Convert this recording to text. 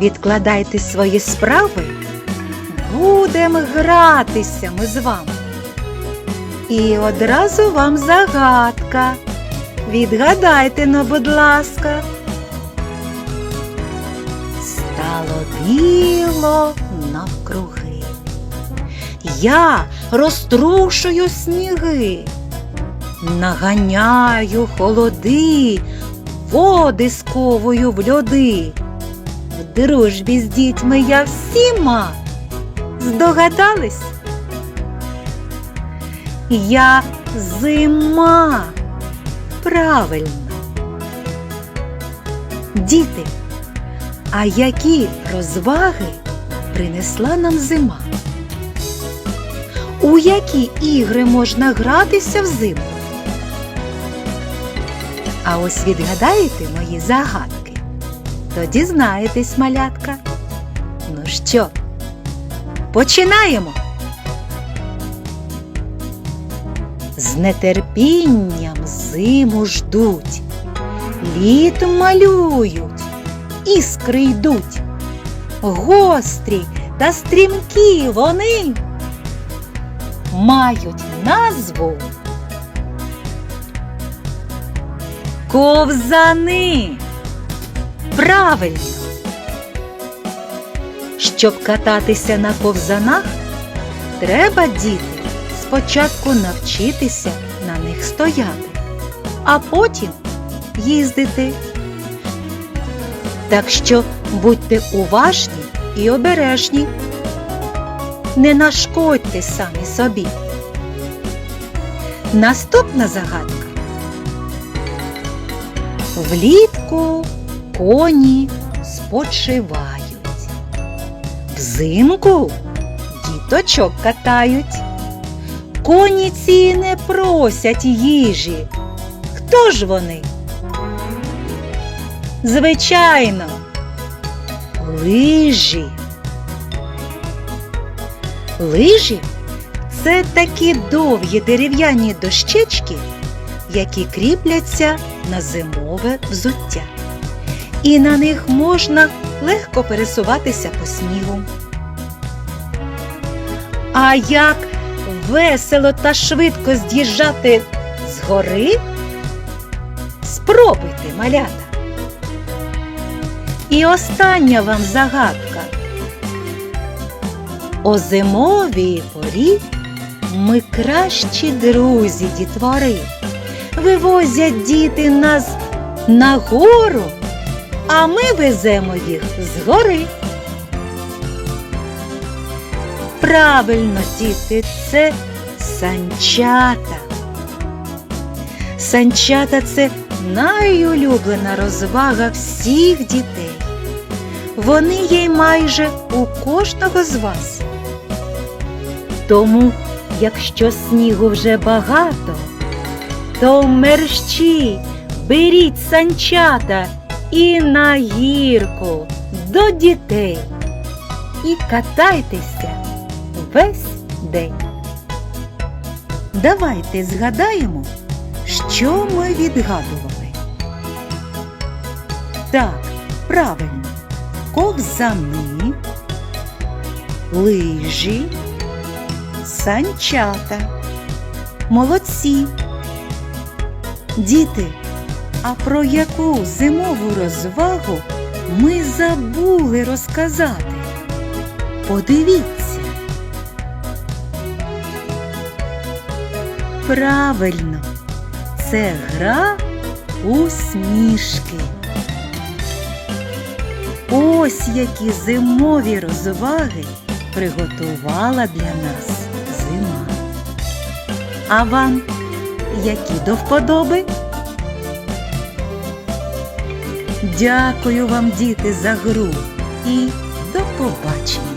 Відкладайте свої справи, будемо гратися ми з вами. І одразу вам загадка. Відгадайте, ну, будь ласка. Стало біло навкруги. Я розтрушую сніги, наганяю холоди, води сковую в льоди. В дружбі з дітьми я всіма. Здогадались? Я зима. Правильно. Діти, а які розваги принесла нам зима? У які ігри можна гратися взимку? А ось відгадаєте мої загадки, то дізнаєтесь, малятка. Ну що, починаємо. З нетерпінням зиму ждуть, літом малюють, іскри йдуть. Гострі та стрімкі вони мають назву ковзани. Правильно. Щоб кататися на ковзанах, треба діти спочатку навчитися на них стояти, а потім їздити. Так що будьте уважні і обережні. Не нашкодьте самі собі. Наступна загадка. Влітку коні спочивають. Взимку діточок катають. Коні ці не просять їжі. Хто ж вони? Звичайно, лижі. Лижі це такі довгі дерев'яні дощечки, які кріпляться на зимове взуття. І на них можна легко пересуватися по снігу. А як весело та швидко з'їжджати з гори? Спробуйте, малята. І остання вам загадка. О зимовій порі ми кращі друзі дітвори. Вивозять діти нас на гору, а ми веземо їх з гори. Правильно, діти, це санчата. Санчата це найулюблена розвага всіх дітей. Вони є майже у кожного з вас. Тому, якщо снігу вже багато, то мерщі беріть санчата і на гірку до дітей і катайтеся весь день. Давайте згадаємо, що ми відгадували. Так, правильно, ковзани, лижі, санчата. Молодці. Діти, а про яку зимову розвагу ми забули розказати? Подивіться. Правильно, це гра у сніжки. Ось які зимові розваги приготувала для нас зима. А вам які до вподоби? Дякую вам, діти, за гру і до побачення!